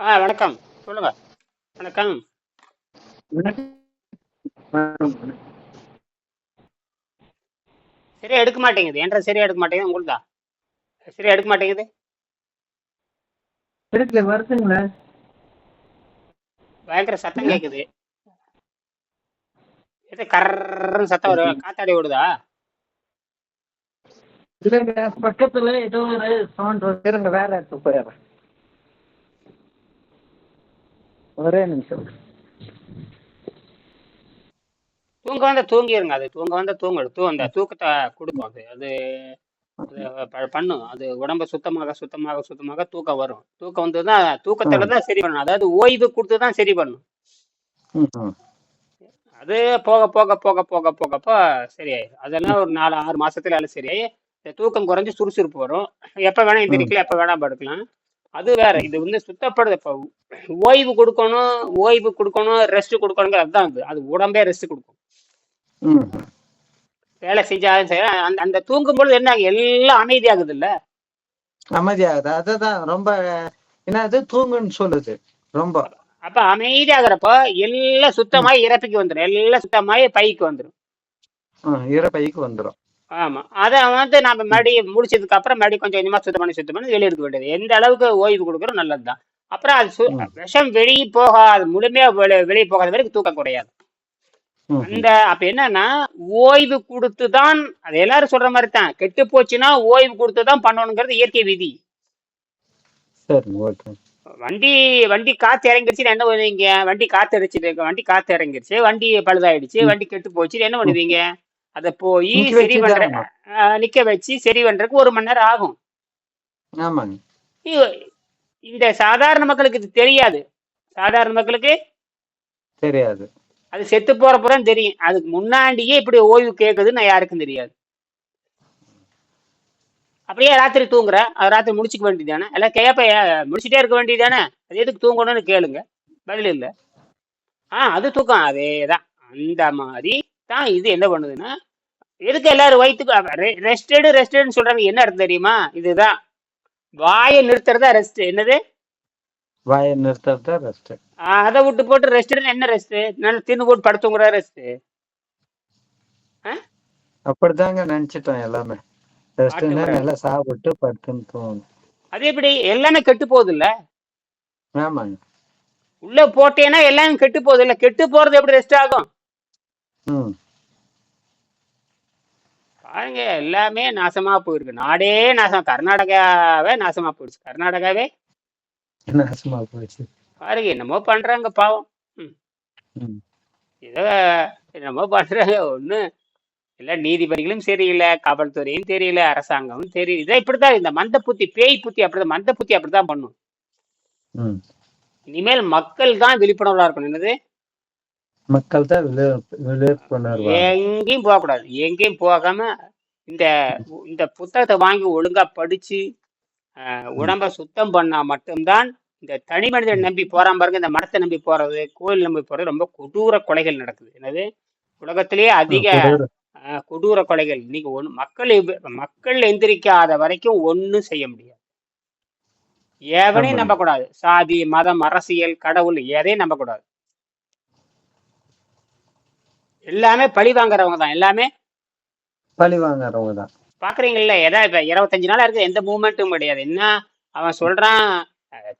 ஆ வணக்கம். சொல்லுங்க. வணக்கம். சரியா எடுக்க மாட்டேங்குது. என்ற சரியா எடுக்க மாட்டேங்குது. உங்களுதா சரியா எடுக்க மாட்டேங்குது? இருக்குல்ல வருதுங்களே. பயங்கர சத்தம் கேட்குது எது கர்ன்னு சத்தம் வரும் காத்தாடி ஓடுதா? இல்லைங்க பக்கத்துல ஏதோ ஒரு சவுண்ட் வேற இடத்துக்கு போயிடுறேன். ஒரே நிமிஷம். தூங்க வந்தா தூங்கிருங்க அது தூங்க வந்தா தூங்க தூ அந்த தூக்கத்தை கொடுக்கும் அது அது பண்ணும் அது உடம்ப சுத்தமாக சுத்தமாக சுத்தமாக தூக்கம் வரும். தூக்கம் வந்து தான் தூக்கத்துல தான் சரி பண்ணணும். அதாவது ஓய்வு கொடுத்து தான் சரி பண்ணும் அது போக போக போக போக போகப்போ சரியாயிடும் அதெல்லாம் ஒரு நாலு ஆறு மாசத்துல எல்லாம் சரியாயி இந்த தூக்கம் குறைஞ்சு சுறுசுறுப்பு வரும். எப்ப வேணா எந்திரிக்கலாம் எப்ப வேணா படுக்கலாம். அது வேற. இது வந்து சுத்தப்படுது. இப்போ ஓய்வு கொடுக்கணும் ஓய்வு கொடுக்கணும் ரெஸ்ட் கொடுக்கணுங்கிற அதுதான் இது அது உடம்பே ரெஸ்ட் கொடுக்கும். வேலை செஞ்சாலும் சரி அந்த அந்த தூங்கும் பொழுது என்ன? எல்லாம் அமைதியாகுது இல்ல? அமைதியாகுது. அதுதான் ரொம்ப என்னது தூங்குன்னு சொல்லுது. ரொம்ப. அப்ப அமைதியாகிறப்போ எல்லாம் சுத்தமாயி இறப்பிக்கு வந்துடும் எல்லாம் சுத்தமாயி பைக்கு வந்துடும் இறப்பைக்கு வந்துடும் ஆமா. அதை வந்து நம்ம மறுபடி முடிச்சதுக்கு அப்புறம் மறுபடி கொஞ்சம் கொஞ்சமா சுத்தம் பண்ணி சுத்தம் பண்ணி வெளியே எடுக்க வேண்டியது. எந்த அளவுக்கு ஓய்வு கொடுக்குறோம் நல்லதுதான். அப்புறம் அது. விஷம் வெளியே போகாது முழுமையா வெளி- வெளியே போகாத வரைக்கும் தூக்கம் குறையாது. அந்த அப்ப என்னன்னா ஓய்வு கொடுத்து தான் அது எல்லாரும் சொல்ற மாதிரி தான் கெட்டு போச்சுன்னா ஓய்வு கொடுத்து தான் பண்ணணுங்கிறது இயற்கை விதி. வண்டி வண்டி காத்து இறங்கிருச்சு என்ன பண்ணுவீங்க? வண்டி காத்து அடிச்சிட்டு வண்டி காத்து இறங்கிருச்சு வண்டி பழுதாயிடுச்சு. வண்டி கெட்டு போச்சு என்ன பண்ணுவீங்க? அதை போய் சரி பண்ற நிக்க வச்சு சரி பண்றதுக்கு ஒரு மணி நேரம் ஆகும். ஆமாங்க. இந்த சாதாரண மக்களுக்கு இது தெரியாது. சாதாரண மக்களுக்கு தெரியாது. அது செத்து போறப்ப தான் தெரியும். அதுக்கு முன்னாடியே இப்படி ஓய்வு கேட்குதுன்னு யாருக்கும் தெரியாது. அப்படியே ராத்திரி தூங்குற. அது ராத்திரி முடிச்சுக்க வேண்டியதானே எல்லாம் கேப்ப முடிச்சுட்டே இருக்க வேண்டியதானே அது எதுக்கு தூங்கணும்னு கேளுங்க. பதில் இல்லை. ஆ அது தூக்கம். அதே தான் அந்த மாதிரி தான் இது என்ன பண்ணுதுன்னா எதுக்கு எல்லாரும் வயிற்றுக்கு ரெஸ்டடு ரெஸ்டடுன்னு சொல்றாங்க என்ன அர்த்தம் தெரியுமா? இதுதான். வாயை நிறுத்துறதா ரெஸ்ட் என்னது? வாயை நிறுத்துறது ரெஸ்ட் அதை விட்டு போட்டு ரெஸ்ட் என்ன ரெஸ்ட் நல்லா தின்னு போட்டு படுத்துங்கிற ரெஸ்ட் அப்படிதாங்க நினைச்சிட்டோம் எல்லாமே. ரெஸ்ட்னா நல்லா சாப்பிட்டு படுத்துன்னு தூங்கணும். அது எப்படி? எல்லாமே கெட்டு போகுது இல்ல ஆமாங்க. உள்ள போட்டேன்னா எல்லாமே கெட்டு போகுது இல்ல கெட்டு போறது எப்படி ரெஸ்ட் ஆகும்? ம். பாருங்க எல்லாமே நாசமா போயிருக்கு. நாடே நாசம். கர்நாடகாவே நாசமா போயிடுச்சு. கர்நாடகாவே? நாசமா போயிடுச்சு? பாருங்க என்னமோ பண்றாங்க பாவம். ஏதோ என்னமோ பண்றாங்க. ஒண்ணு இல்ல நீதிபதிகளும் சரியில்லை காவல்துறையும் தெரியல அரசாங்கமும் தெரியல இதை இப்படித்தான் இந்த மந்த புத்தி பேய் புத்தி அப்படிதான் மந்த புத்தி அப்படித்தான் பண்ணும். இனிமேல் மக்கள் தான் விழிப்புணர்வா இருக்கணும். என்னது? மக்கள் தான் விழிப்பு விழிப்புணர்வு எங்கேயும் போகக்கூடாது. எங்கேயும் போகாம இந்த இந்த புத்தகத்தை வாங்கி ஒழுங்கா படிச்சு அஹ், உடம்ப சுத்தம் பண்ணா மட்டும்தான் இந்த தனி மனிதனை நம்பி போறான் பாருங்க இந்த மரத்தை நம்பி போறது கோயில் நம்பி போறது ரொம்ப கொடூர கொலைகள் நடக்குது. என்னது? உலகத்திலேயே அதிக கொடூர- அஹ், கொடூர கொலைகள். இன்னைக்கு ஒண்ணு மக்கள் எவ்- மக்கள் எந்திரிக்காத வரைக்கும் ஒண்ணும் செய்ய முடியாது. எவனையும் ஆமாங்க. நம்பக்கூடாது. சாதி மதம் அரசியல் கடவுள் எதையும் நம்பக்கூடாது. எல்லாமே பழி வாங்குறவங்க தான் எல்லாமே? பழி வாங்குறவங்க தான். பாக்குறீங்கல்ல எதா இப்ப இருபத்தஞ்சு நாளா இருக்கு எந்த மூமெண்ட்டும் கிடையாது. என்ன அவன் சொல்றான்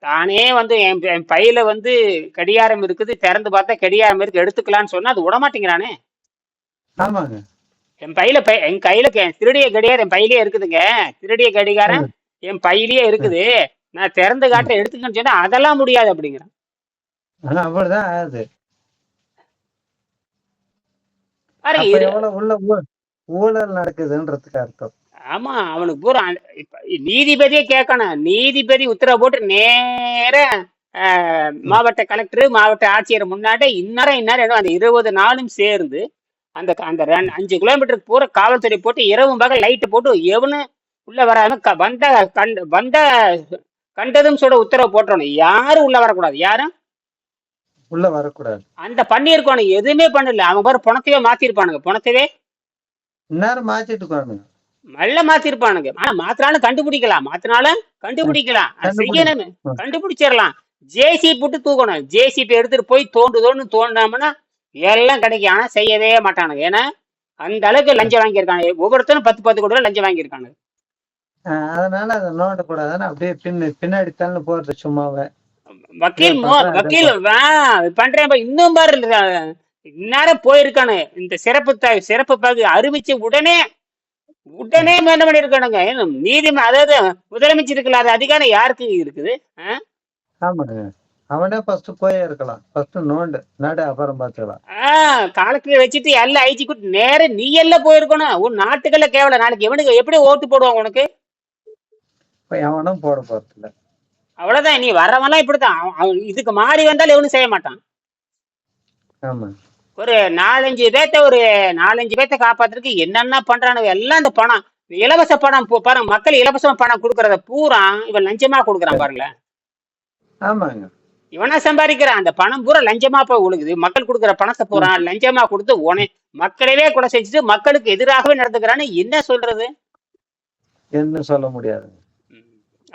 தானே வந்து என் பையில வந்து கடியாரம் இருக்குது திறந்து பார்த்தா கடியாரம் இருக்கு எடுத்துக்கலாம்னு சொன்னா அது விடமாட்டேங்கிறானே? ஆமாங்க. என் பையில பை என் கையில திருடிய கடியாரம் என் பையிலே இருக்குதுங்க. திருடிய கடிகாரம் என் பையிலேயே இருக்குது. நான் திறந்து காட்ட எடுத்துக்கன்னு சொன்னா அதெல்லாம் முடியாது அப்படிங்கிறான். அப்படிதான் ஆகுது பாருங்க அப்ப இது எவ்வளவு உள்ள ஊழல் நடக்குதுன்றதுக்கு அர்த்தம். ஆமா அவனுக்கு பூரா நீதிபதியே கேட்கணும் நீதிபதி உத்தரவு போட்டு நேர மாவட்ட கலெக்டர் மாவட்ட ஆட்சியர் முன்னாடி இந்நேரம் இந்நேரம் அந்த இருபது நாளும் சேர்ந்து அந்த அந்த அஞ்சு கிலோமீட்டருக்கு பூரா காவல்துறை போட்டு இரவும் பகல் லைட்டு போட்டு எவனு உள்ள வராம வந்த கண்ட வந்த கண்டதும் சொல்ல உத்தரவு போட்டுறணும். யாரும் உள்ள வரக்கூடாது. யாரும் உள்ள வரக்கூடாது. அந்த பண்ணியிருக்கணும் எதுவுமே பண்ணல. அவன் பாரு பணத்தையே மாத்திருப்பானுங்க. பணத்தையே இந்நேரம் மாத்திட்டு நல்ல மாத்திருப்பானுங்க. ஆனா மாத்தினாலும் கண்டுபிடிக்கலாம். மாத்தினாலும் கண்டுபிடிக்கலாம். செய்யணும். கண்டுபிடிச்சிடலாம். ஜேசி போட்டு தூக்கணும். ஜேசிபி எடுத்துட்டு போய் தோண்டு தோண்டு தோண்டாமனா எல்லாம் கிடைக்கும். ஆனா செய்யவே மாட்டானுங்க. ஏன்னா அந்த அளவுக்கு லஞ்சம் வாங்கியிருக்காங்க ஒவ்வொருத்தரும் பத்து பத்து கோடி லஞ்சம் வாங்கியிருக்காங்க அதனால அதை நோண்டக்கூடாதுன்னு அப்படியே பின்ன பின்னாடி தள்ளு போறது சும்மாவே. வக்கீல் இல்ல, மோ பண்றேன், வக்கீல் வா பண்றேன் பா. இன்னும் பாரு இந்நேரம் போயிருக்கானு இந்த சிறப்பு த- சிறப்பு பகு அறிவிச்ச உடனே உடனே என்ன பண்ணிருக்கானுங்க. ஏன்னா நீதி அதாவது முதலமைச்சருக்கு அது அதிகாரம் யாருக்கு இருக்குது ஆ? ஆமாங்க அவனே ஃபர்ஸ்ட் போயே இருக்கலாம். ஃபர்ஸ்ட் நோண்டு நடு அப்புறம் பார்த்துக்கலாம் ஆ, காலத்துல வச்சுட்டு எல்லாம் அழிச்சு கூட்டு நேர நீ எல்லாம் போயிருக்கணும். உன் நாட்டுக்கெல்லாம் கேவலம். நாளைக்கு எவனுக்கு எப்படி ஓட்டு போடுவான் உனக்கு? இப்ப எவனும் போட போறது இல்ல அவ்வளவுதான் நீ வரவெல்லாம் இப்படித்தான். அவன் இதுக்கு மாறி வந்தாலும் எவனும் செய்ய மாட்டான். ஆமா. ஒரு நாலஞ்சு பேத்த ஒரு நாலஞ்சு பேத்த காப்பாத்துறதுக்கு என்னென்ன பண்றானுங்க எல்லாம் இந்த பணம். இலவச பணம் பாருங்க மக்கள் இலவசமா பணம் கொடுக்கறத பூரா இவன் லஞ்சமா கொடுக்குறான் பாருங்களேன் ஆமாங்க. இவனா சம்பாதிக்கிறான். அந்த பணம் பூரா லஞ்சமா போய் ஒழுகுது. மக்கள் கொடுக்குற பணத்தை பூரா லஞ்சமா கொடுத்து உன மக்களவே கொலை செஞ்சுட்டு மக்களுக்கு எதிராகவே நடந்துக்கிறான்னு என்ன சொல்றது? என்ன சொல்ல முடியாது.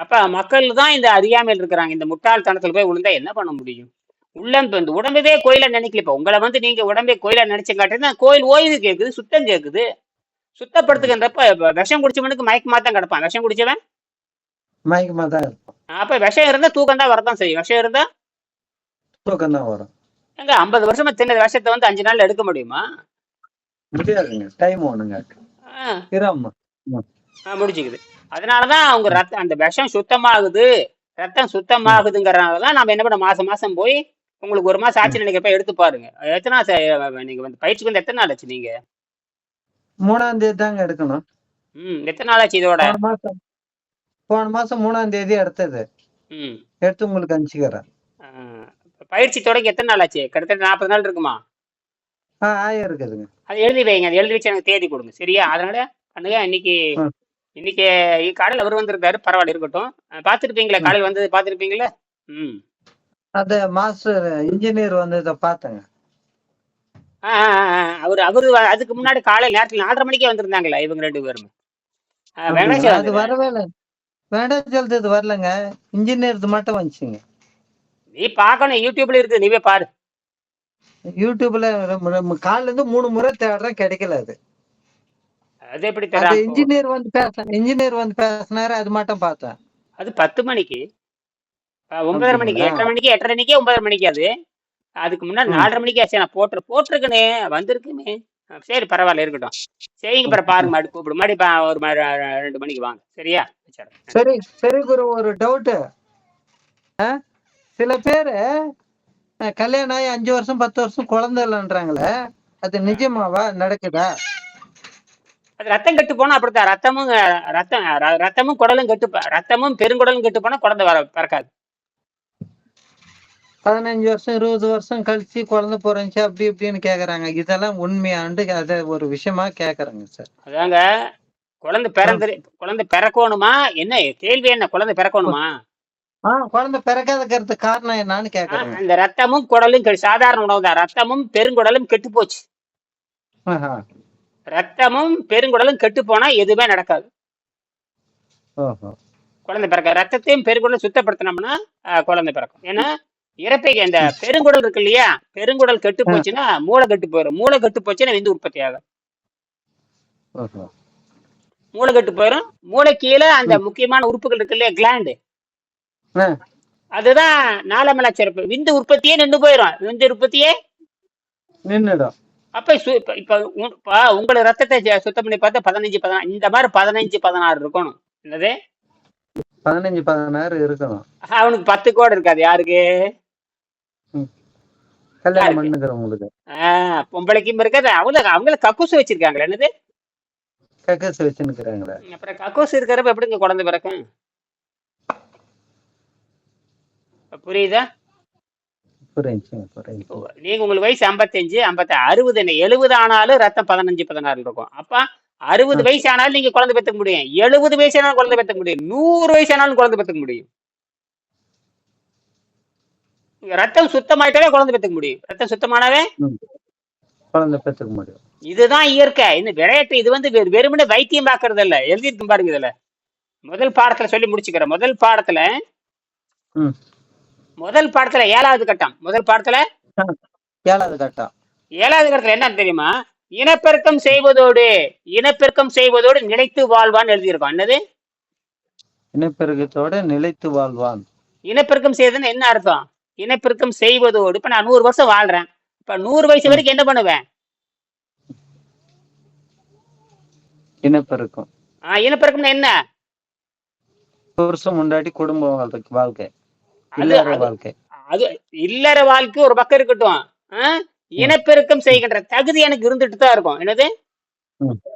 அப்ப மக்கள் தான் இந்த அறியாமையில் இருக்கிறாங்க. இந்த முட்டாள்தனத்துல போய் விழுந்தா என்ன பண்ண முடியும்? உள்ளம் இந்த உடம்பவே கோயிலா நினைக்கல இப்ப. உங்களை வந்து நீங்க உடம்பே கோயிலா நினைச்சங்காட்டினா கோயில் ஓய்வு கேக்குது சுத்தம் கேக்குது. சுத்தப்படுத்துகின்றப்ப இப்ப விஷம் குடிச்சவனுக்கு மயக்கமா தான் கிடப்பான். விஷம் குடிச்சவன்? மயக்கமா தான் அப்ப விஷம் இருந்தா தூக்கம் தான் வரதான் செய்யும். விஷம் இருந்தா? தூக்கம் தான் வரும். எங்க ஐம்பது வருஷமா தின்ன விஷத்தை வந்து அஞ்சு நாள்ல எடுக்க முடியுமா? முடியாதுங்க. டைம் ஒண்ணுங்க. முடிச்சுக்குது அதனாலதான் அவங்க ரத்தம் அந்த விஷம் சுத்தமாகுது. ரத்தம் சுத்தமாகுதுங்கிறனாலதான் நம்ம என்ன பண்ண மாசம் மாசம் போய் உங்களுக்கு ஒரு மாசம் ஆச்சு நினைக்கிறப்ப எடுத்து பாருங்க. எத்தனை நீங்க வந்து பயிற்சிக்கு வந்து எத்தனை நாள் ஆச்சு நீங்க? மூணாம் தேதி தாங்க எடுக்கணும். ம் எத்தனை நாள் ஆச்சு இதோட? போன மாசம் மூணாம் தேதி எடுத்தது. ம். எடுத்து உங்களுக்கு அனுப்பிச்சுக்கிறேன். பயிற்சி தொடங்கி எத்தனை நாள் ஆச்சு? கிட்டத்தட்ட நாற்பது நாள் இருக்குமா? ஆ ஆயிரம் இருக்குதுங்க அது எழுதி வைங்க அது எழுதி வச்சு எனக்கு தேதி கொடுங்க. சரியா? அதனால பண்ணுங்க இன்னைக்கு. இன்னைக்கு காலையில் அவர் வந்திருக்காரு. பரவாயில்ல இருக்கட்டும். பார்த்திருப்பீங்களா. காலையில் வந்தது பார்த்திருப்பீங்களா? ம். அந்த மாஸ்டர் இன்ஜினியர் வந்ததை பார்த்தேங்க. ஆ, ஆ. அவரு அவரு அதுக்கு முன்னாடி காலை நேரத்தில் நாலரை மணிக்கே வந்திருந்தாங்களா இவங்க ரெண்டு பேரும். அது. வரவே இல்லை வேண்டாம் வரலங்க. இன்ஜினியர் மட்டும் வந்துச்சுங்க. நீ பார்க்கணும். யூடியூப்ல இருக்கு நீவே பாரு. யூடியூப்ல காலைல இருந்து மூணு முறை தேடுறேன். கிடைக்கல அது. அது எப்படி தரான் இன்ஜினியர் வந்து பேச இன்ஜினியர் வந்து பேசினாரு அது மட்டும் பார்த்தேன். அது பத்து மணிக்கு. ஒன்பதரை மணிக்கு? எட்டரை மணிக்கு எட்டரை மணிக்கே ஒன்பதரை மணிக்கு அது. அதுக்கு முன்னாடி. நாலரை மணிக்கு ஆச்சு நான் போட்டு போட்டிருக்கனே வந்திருக்குமே. சரி பரவாயில்ல இருக்கட்டும். சரிங்க பிற பாருங்க மாடி கூப்பிடு. மாடி பா ஒரு ரெண்டு மணிக்கு வாங்க. சரியா. சரி சரி குரு ஒரு டவுட்டு சில பேரு கல்யாணம் ஆகி அஞ்சு வருஷம் பத்து வருஷம் குழந்தை இல்லைன்றாங்களே அது நிஜமாவா? நடக்குதா? அது ரத்தம் கெட்டு போனா அப்படித்தான். ரத்தமும் ரத்தம் ரத்தமும் குடலும் கெட்டு ரத்தமும் பெருங்குடலும் கெட்டு போனா குழந்தை வர பிறக்காது. பதினஞ்சு வருஷம் இருபது வருஷம் கழிச்சு குழந்தை பிறந்துச்சு அப்படி இப்படின்னு கேக்குறாங்க. இதெல்லாம் உண்மையாண்டு அதை ஒரு விஷயமா கேக்குறாங்க சார். அதாங்க குழந்தை பிறந்து குழந்தை பிறக்கணுமா? என்ன கேள்வி என்ன? குழந்தை பிறக்கணுமா? ஆ குழந்தை பிறக்காதக்கிறது காரணம் என்னன்னு ஆ, கேக்குறாங்க. அந்த ரத்தமும் குடலும் சாதாரண உணவு தான் ரத்தமும் பெருங்குடலும் கெட்டு போச்சு. ஆஹா. ரத்தமும் பெருங்குடலும் கெட்டு போனா எதுவுமே நடக்காது. குழந்தை பிறக்க ரத்தத்தையும் பெருங்குடலும் சுத்தப்படுத்தினோம்னா குழந்தை பிறக்கும். ஏன்னா இறப்பைக்கு அந்த பெருங்குடல் இருக்கு இல்லையா? பெருங்குடல் கெட்டு போச்சுன்னா மூளை கெட்டு போயிடும் மூளை கெட்டு போச்சுன்னா விந்து உற்பத்தி ஆகும் மூளை கெட்டு போயிடும் மூளை கீழே அந்த முக்கியமான உறுப்புகள் இருக்கு இல்லையா? கிளாண்டு அதுதான் நாளமலா சிறப்பு விந்து உற்பத்தியே நின்று போயிடும் விந்து உற்பத்தியே நின்னுடும். அப்ப சு- இப்ப இப்ப உ- இப்ப உங்களை ரத்தத்தை சுத்தம் பண்ணி பார்த்தா பதினஞ்சு பதினாறு இந்த மாதிரி பதினஞ்சு பதினாறு இருக்கணும். என்னது? பதினஞ்சு பதினாறு இருக்கணும். அவனுக்கு பத்து கோடு இருக்காது. யாருக்கு? கல்யாணம் யாருக்கு? ஆஹ் பொம்பளைக்கும் இருக்காது. அவங்க அவங்கள கக்கூசு வச்சிருக்காங்களே என்னது? கக்கஸ் வச்சுன்னுக்குறாங்களே. அப்புறம் கக்கூசு இருக்கிறப்ப எப்படிங்க குழந்தை பிறக்கும்? புரியுதா? நீங்க உங்களுக்கு வயசு ஐம்பத்தஞ்சு ஐம்பத்தி அறுபது எழுபது ஆனாலும் ரத்தம் பதினஞ்சு பதினாறு இருக்கும். அப்ப அறுபது வயசு ஆனாலும் நீங்க குழந்தை பெற்றுக்க முடியும். எழுபது வயசு ஆனாலும் குழந்தை பெற்றுக்க முடியும். நூறு வயசு ஆனாலும் குழந்தை பெற்றுக்க முடியும். ரத்தம் சுத்தமாயிட்டாலே குழந்தை பெற்றுக்க முடியும். ரத்தம் சுத்தமானாவே குழந்தை பெற்றுக்க முடியும். இதுதான் இயற்கை. இந்த விளையாட்டு இது வந்து வெறு- வெறுமனே வைத்தியம் பார்க்கறது இல்ல எழுதிட்டு பாருங்க இதுல. முதல் பாடத்துல சொல்லி முடிச்சுக்கிறேன். முதல் பாடத்துல. முதல் பாடத்துல ஏழாவது கட்டம். முதல் பாடத்துல? ஏழாவது கட்டம். ஏழாவது கட்டத்துல என்ன தெரியுமா? இனப்பெருக்கம் செய்வதோடு இனப்பெருக்கம் செய்வதோடு நிலைத்து வாழ்வான்னு எழுதியிருக்கோம் என்னது? இனப்பெருக்கத்தோட நிலைத்து வாழ்வான். இனப்பெருக்கம் செய்வதுன்னு என்ன அர்த்தம்? இனப்பெருக்கம் செய்வதோடு இப்ப நான் நூறு வருஷம் வாழ்றேன். இப்ப நூறு வயசு வரைக்கும் என்ன பண்ணுவேன்? இனப்பெருக்கம். ஆஹ் இனப்பெருக்கம்னா என்ன? புருஷன் முண்டாட்டி குடும்ப வாழ்க்கை வாழ்க்கை. அது இல்லற அது- வாழ்க்கை. அது இல்லற வாழ்க்கை ஒரு பக்கம் இருக்கட்டும். இனப்பெருக்கம் செய்கின்ற தகுதி எனக்கு இருந்துட்டு தான் இருக்கும். என்னது?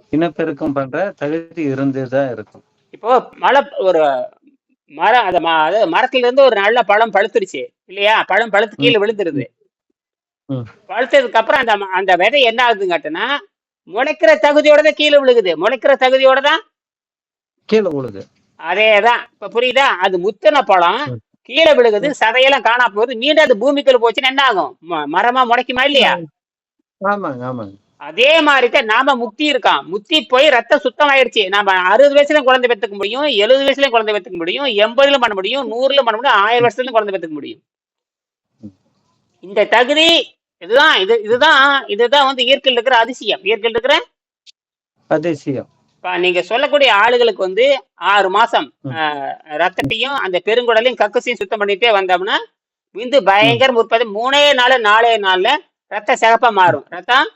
இனப்பெருக்கம் பண்ற தகுதி இருந்துதான் இருக்கும். இப்போ மழை ஒரு மரம் அந்த ம- அதாவது மரத்துல இருந்து ஒரு நல்ல பழம் பழுத்துருச்சு. இல்லையா? பழம் பழுத்து கீழே விழுந்துருது. பழுத்ததுக்கு அப்புறம் அந்த அந்த விதை என்ன ஆகுதுன்னு கேட்டனா முளைக்கிற தகுதியோட தான் கீழே விழுகுது. முளைக்கிற தகுதியோட தான் கீழே விழுது. அதேதான் இப்ப புரியுதா? அது முத்தின பழம். கீழே விழுகுது சதையெல்லாம் காணா போகுது மீண்டும் அது பூமிக்குள்ள போச்சுன்னா என்ன ஆகும்? மரமா முளைக்குமா இல்லையா? ஆமாங்க ஆமாங்க. அதே மாதிரி தான் நாம முக்தி இருக்கான் முக்தி போய் ரத்தம் சுத்தம் ஆயிடுச்சு நாம அறுபது வயசுல குழந்தை பெற்றுக்க முடியும் எழுபது வயசுல குழந்தை பெற்றுக்க முடியும் எண்பதுல பண்ண முடியும் நூறுல பண்ண முடியும் ஆயிரம் வருஷத்துல குழந்தை பெற்றுக்க முடியும். இந்த தகுதி இதுதான் இது இதுதான் இதுதான் வந்து இயற்கையில் இருக்கிற அதிசயம். இயற்கையில் இருக்கிற அதிசயம். இப்ப நீங்க சொல்லக்கூடிய ஆளுகளுக்கு வந்து ஆறு மாசம் ரத்தத்தையும் அந்த பெருங்குடலையும் கக்கசையும் சுத்தம் பண்ணிட்டே வந்தோம்னா விந்து பயங்கர முற்பது மூணே நாள் நாலே நாள்ல ரத்த சிகப்பா மாறும். ரத்தம்?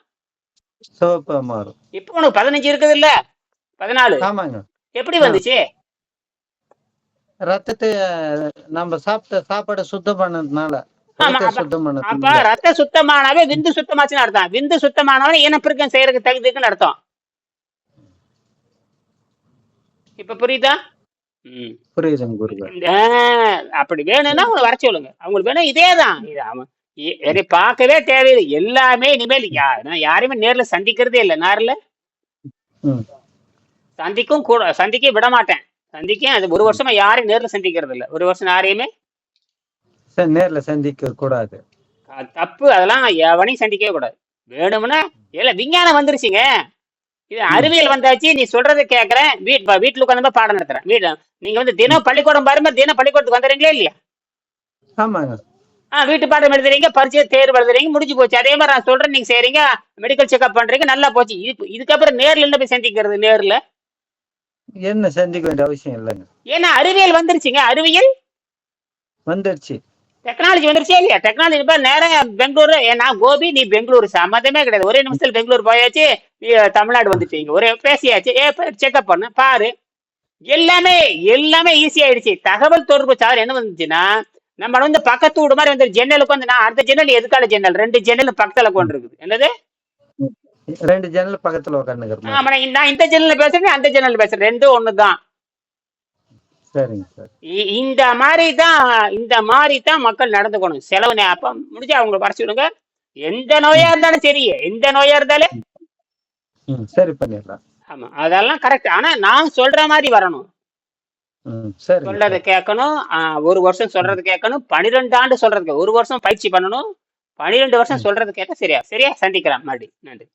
சிவப்பா மாறும். இப்போ உனக்கு பதினஞ்சு இருக்குது இல்ல பதினாலு. ஆமாங்க. எப்படி. வந்துச்சு? ரத்தத்தை நம்ம சாப்பிட்ட சாப்பாடை சுத்தம் பண்ணதுனால அப்ப- ரத்த சுத்தமானாவே விந்து சுத்தமாச்சுன்னு அர்த்தம். விந்து சுத்தமானவன இனப்பெருக்கம் செய்யறதுக்கு தகுதிக்குன்னு அர்த்தம். இப்ப புரியுதா? ம். புரியுதுங்க குருவே இந்த அப்படி வேணும்னா அவங்க வர சொல்லுங்க. அவங்களுக்கு வேணும் இதேதான். இது அவன் பார்க்கவே தேவையில்லை. எல்லாமே இனிமேல் நான் யாரையுமே நேர்ல சந்திக்கிறதே இல்லை. நேர்ல ம். சந்திக்கும் கூட சந்திக்க விட மாட்டேன். சந்திக்க அது ஒரு வருஷமா யாரையும் நேர்ல சந்திக்கிறது இல்ல. ஒரு வருஷம் யாரையுமே? சரி நேர்ல சந்திக்க கூடாது. தப்பு. அதெல்லாம் எவனையும் சந்திக்கவே கூடாது. வேணும்னா இல்ல விஞ்ஞானம் வந்துருச்சுங்க. இது அறிவியல் வந்தாச்சு நீ சொல்றதை கேட்கறேன் வீட் வீட்டுல உட்காந்து பாடம் நடத்துறேன். வீடு நீங்க வந்து தினம் பள்ளிக்கூடம் பாருங்க தினம் பள்ளிக்கூடத்துக்கு வந்துடுறீங்களா இல்லையா? ஆமாங்க. ஆ வீட்டு பாடம் எழுதுறீங்க பரிச்சை தேர்வு எழுதுறீங்க முடிஞ்சு போச்சு. அதே மாதிரி நான் சொல்றேன் நீங்க செய்றீங்க மெடிக்கல் செக்அப் பண்றீங்க நல்லா போச்சு. இது இதுக்கப்புறம் நேர்ல என்ன போய் சந்திக்கிறது நேர்ல? என்ன சந்திக்க வேண்டிய அவசியம் இல்லைங்க. ஏன்னா அறிவியல் வந்துருச்சுங்க. அறிவியல்? வந்துருச்சு. டெக்னாலஜி வந்துருச்சே இல்லையா? டெக்னாலஜி இப்ப நேரம் பெங்களூரு ஏ, நான் கோபி நீ பெங்களூரு. சம்மந்தமே கிடையாது. ஒரே நிமிஷத்துல பெங்களூர் போயாச்சு. தமிழ்நாடு வந்துட்டீங்க. ஒரே பேசியாச்சு. ஏ செக்அப் பண்ணு. பாரு. எல்லாமே எல்லாமே ஈஸி ஆயிடுச்சு. தகவல் தொடர்பு சார் என்ன வந்துச்சுன்னா நம்ம வந்து பக்கத்து வீடு மாதிரி வந்து ஜன்னலுக்கு வந்து நான் அடுத்த ஜன்னல் எதுக்கால ஜன்னல் ரெண்டு ஜன்னல் பக்கத்துல கொண்டு இருக்குது என்னது? ரெண்டு ஜன்னல் பக்கத்துல உட்காந்துக்கிறோம் ஆமா நான் இந்த- ஜன்னல்ல பேசுறேன் அந்த ஜன்னல்ல பேசுறேன். ரெண்டும் ஒண்ணுதான். சரிங்க சார். இ- இந்த மாதிரி தான் இந்த மாதிரி தான் மக்கள் நடந்துக்கணும். செலவு அப்ப முடிஞ்சா அவங்க வர சொல்லுங்க எந்த நோயா இருந்தாலும் சரி எந்த நோயா இருந்தாலும் சரி பண்ணிடலாம். ஆமா அதெல்லாம் கரெக்ட் ஆனா நான் சொல்ற மாதிரி வரணும். சரிங்க சொல்றதை சார். கேட்கணும். ஒரு வருஷம் சொல்றது கேட்கணும். பன்னிரெண்டு ஆண்டு சொல்றது கே- ஒரு வருஷம் பயிற்சி பண்ணணும். பன்னிரெண்டு வருஷம். சொல்றது கேட்டா சரியா சரியா சந்திக்கலாம் மறுபடியும். நன்றி.